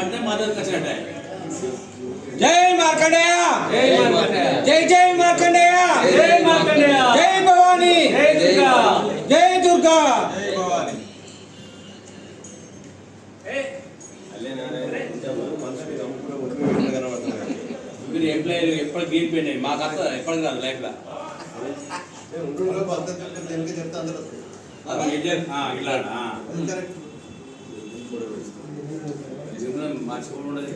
అంటే వచ్చినట్టే జై మార్కండేయ! జై మార్కండేయ! జై జై మార్కండేయ! జై మార్కండేయ! జై భవానీ! జై దుర్గా! జై దుర్గా! మీరు ఎంప్లాయీలు ఎప్పటికి గీరిపోయినాయి మాకు అత్త ఎప్పటికి కాదు లైఫ్లో ఇలా మర్చిపోవడం ఉండదు.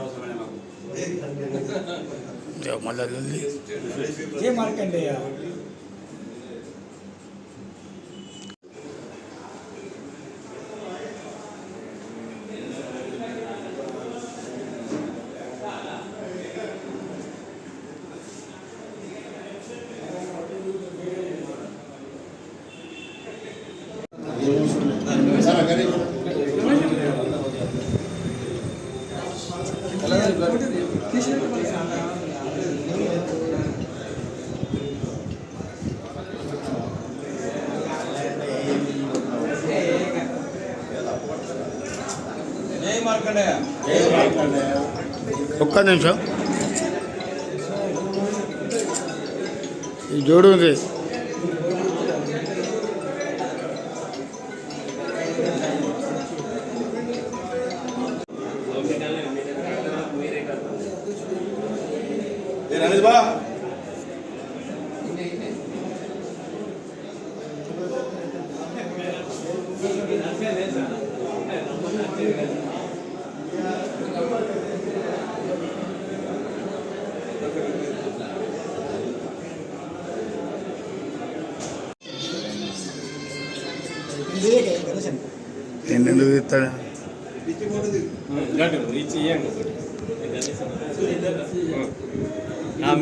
అవసరమైన మాకు. జై మార్కండేయ ఒక్క నిమిషం ఈ జోడు ఉంది నేను ఎందుకు తీస్తాను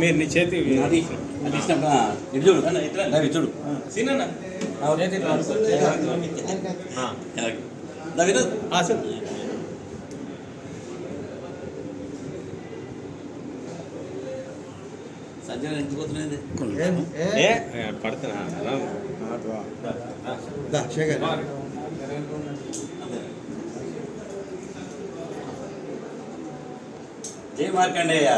మీరు నీ చేతి అది చూడు. అన్న ఇట్లా దావి చూడు. సీనన్న దావి సంజయ్ ఎందుకు పోతున్నది ఏ? పడుతున్నా. జై మార్కండేయ.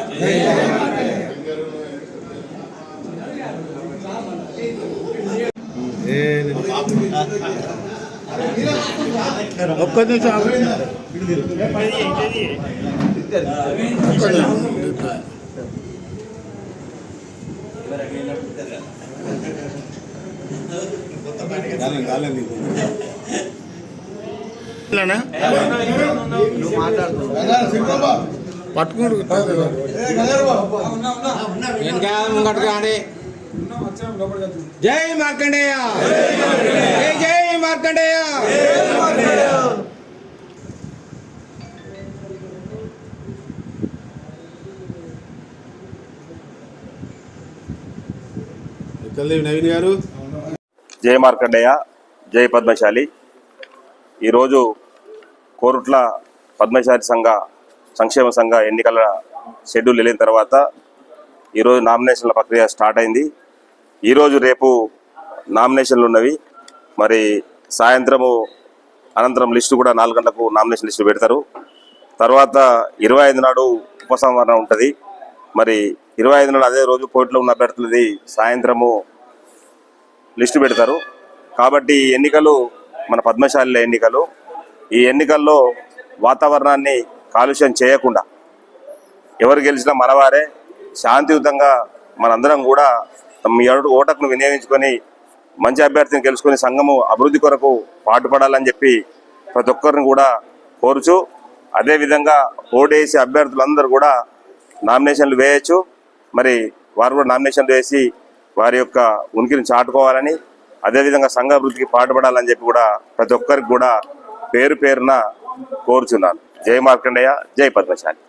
ఒక్క నిమిషం. పట్టుకోడు. జై మార్కండేయ. జై జై. మార్కండేయ నవీన్ గారు? జయ మార్కండేయ జయ పద్మశాలి. ఈరోజు కోరుట్ల పద్మశాలి సంఘ సంక్షేమ సంఘ ఎన్నికల షెడ్యూల్ వెళ్ళిన తర్వాత ఈరోజు నామినేషన్ల ప్రక్రియ స్టార్ట్ అయింది. ఈరోజు రేపు నామినేషన్లు ఉన్నవి. మరి సాయంత్రము అనంతరం లిస్టు కూడా నాలుగు గంటలకు నామినేషన్ లిస్టు పెడతారు. తర్వాత ఇరవై ఐదు నాడు ఉపసంహరణ ఉంటుంది. మరి ఇరవై ఐదు నాడు అదే రోజు కోర్టులో ఉన్న అభ్యర్థులది సాయంత్రము లిస్టు పెడతారు. కాబట్టి ఈ ఎన్నికలు మన పద్మశాలిల ఎన్నికలు. ఈ ఎన్నికల్లో వాతావరణాన్ని కాలుష్యం చేయకుండా ఎవరు గెలిచినా మనవారే. శాంతియుతంగా మనందరం కూడా మీ ఓటకును వినియోగించుకొని మంచి అభ్యర్థిని గెలుచుకొని సంఘము అభివృద్ధి కొరకు పాటుపడాలని చెప్పి ప్రతి ఒక్కరిని కూడా కోరుచు అదేవిధంగా ఓటేసి అభ్యర్థులందరూ కూడా నామినేషన్లు వేయచ్చు. మరి వారు కూడా నామినేషన్లు వేసి వారి యొక్క ఉనికిని చాటుకోవాలని అదేవిధంగా సంఘ అభివృద్ధికి పాటుపడాలని చెప్పి కూడా ప్రతి ఒక్కరికి కూడా పేరు పేరున కోరుచున్నాను. జై మార్కండయ్య జై పద్మశాలి.